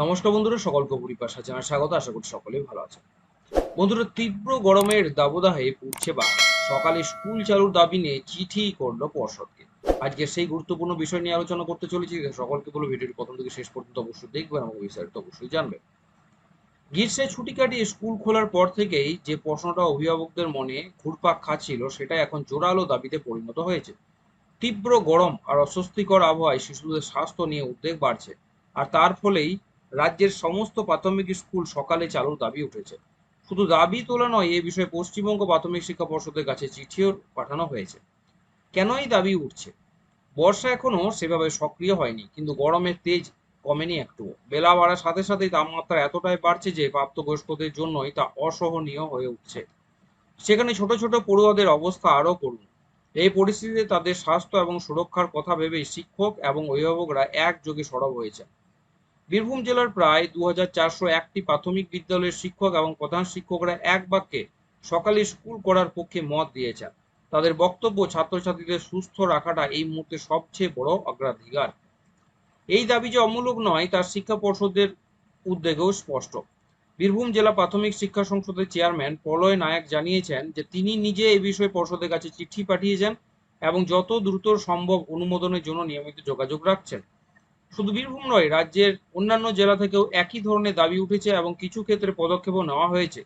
নমস্কার বন্ধুরা, সকলকে পরিপাশা জানা স্বাগত, আশা করি সকলেই ভালো আছে বন্ধুরা, তীব্র গরমের দাবদাহে পুড়ছে বাংলা সকালে স্কুল চালুর দাবি নিয়ে চিঠি করল পর্ষদকে। আজকে সেই গুরুত্বপূর্ণ বিষয় নিয়ে আলোচনা করতে চলেছি। সকলকে বলো ভিডিওটি প্রথম থেকে শেষ পর্যন্ত অবশ্যই দেখবেন এবং বিস্তারিত অবশ্যই জানবেন। গ্রীষ্মে ছুটি কাটিয়ে স্কুল খোলার পর থেকেই যে প্রশ্নটা অভিভাবকদের মনে ঘুরপাক খাচ্ছিল সেটা এখন জোরালো দাবিতে পরিণত হয়েছে। তীব্র গরম আর অস্বস্তিকর আবহাওয়ায় শিশুদের স্বাস্থ্য নিয়ে উদ্বেগ বাড়ছে। আর তার ফলেই রাজ্যের সমস্ত প্রাথমিক স্কুল সকালে চালুর দাবি উঠেছে। শুধু দাবি তোলা নয়, এ বিষয়ে পশ্চিমবঙ্গ প্রাথমিক শিক্ষা পর্ষদের কাছে চিঠিও পাঠানো হয়েছে। কেন এই দাবি উঠছে? বর্ষা এখনও সেভাবে সক্রিয় হয়নি, কিন্তু গরমের তেজ কমেনি একটুও। বেলা বাড়ার সাথে সাথেই তাপমাত্রা এতটাই বাড়ছে যে প্রাপ্তবয়স্কদের জন্যই তা অসহনীয় হয়ে উঠছে। সেখানে ছোট ছোট পড়ুয়াদের অবস্থা আরও করুন। এই পরিস্থিতিতে তাদের স্বাস্থ্য এবং সুরক্ষার কথা ভেবেই শিক্ষক এবং অভিভাবকরা একযোগে সরব হয়েছে বীরভূম জেলার প্রায় দু একটি প্রাথমিক বিদ্যালয়ের শিক্ষক এবং প্রধান শিক্ষকরা এক বাক্যে সকালে স্কুল করার পক্ষে মত দিয়েছেন। তাদের বক্তব্য ছাত্রছাত্রীদের সুস্থ রাখাটা এই মুহূর্তে সবচেয়ে বড় অগ্রাধিকার। এই দাবি যে অমূলক নয়, তার শিক্ষা পর্ষদের উদ্বেগেও স্পষ্ট। বীরভূম জেলা প্রাথমিক শিক্ষা সংসদের চেয়ারম্যান প্রলয় নায়ক জানিয়েছেন যে, তিনি নিজে এই বিষয়ে পর্ষদের কাছে চিঠি পাঠিয়েছেন এবং যত দ্রুত সম্ভব অনুমোদনের জন্য নিয়মিত যোগাযোগ রাখছেন। শুধু বীরভূম নয়, রাজ্যের অন্যান্য জেলা থেকেও একই ধরনের দাবি উঠেছে এবং কিছু ক্ষেত্রে পদক্ষেপও নেওয়া হয়েছে।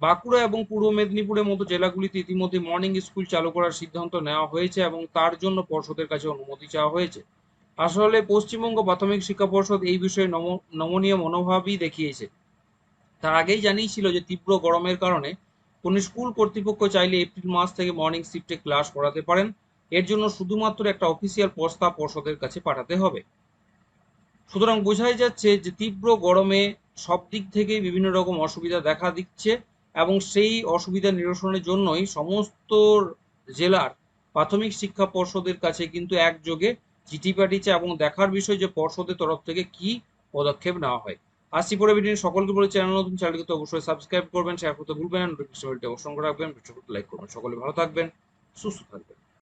বাঁকুড়া এবং পূর্ব মেদিনীপুরের মতো জেলাগুলিতে ইতিমধ্যে মর্নিং স্কুল চালু করার সিদ্ধান্ত নেওয়া হয়েছে এবং তার জন্য পর্ষদের কাছে অনুমতি চাওয়া হয়েছে। আসলে পশ্চিমবঙ্গ প্রাথমিক শিক্ষা পর্ষদ এই বিষয়ে নম- নমনীয় মনোভাবই দেখিয়েছে। তার আগেই জানিয়েছিল যে তীব্র গরমের কারণে কোন স্কুল কর্তৃপক্ষ চাইলে এপ্রিল মাস থেকে মর্নিং শিফটে ক্লাস করাতে পারেন। এর জন্য শুধুমাত্র একটা অফিসিয়াল প্রস্তাব পর্ষদের কাছে পাঠাতে হবে। সুতরাং বোঝাই যাচ্ছে যে তীব্র গরমে সব দিক থেকে বিভিন্ন রকম অসুবিধা দেখা দিচ্ছে এবং সেই অসুবিধা নিরসনের জন্যই সমস্ত জেলার প্রাথমিক শিক্ষা পর্ষদের কাছে কিন্তু একযোগে চিঠি পাঠিয়েছে এবং দেখার বিষয় যে পর্ষদের তরফ থেকে কি পদক্ষেপ নেওয়া হয়। আসছি পরে ভিডিও সকলকে বলে চ্যানেল নতুন চ্যানেলকে তো অবশ্যই সাবস্ক্রাইব করবেন, শেয়ার করতে ভুলবেন অবশ্যই রাখবেন লাইক করবেন, সকলে ভালো থাকবেন, সুস্থ থাকবেন।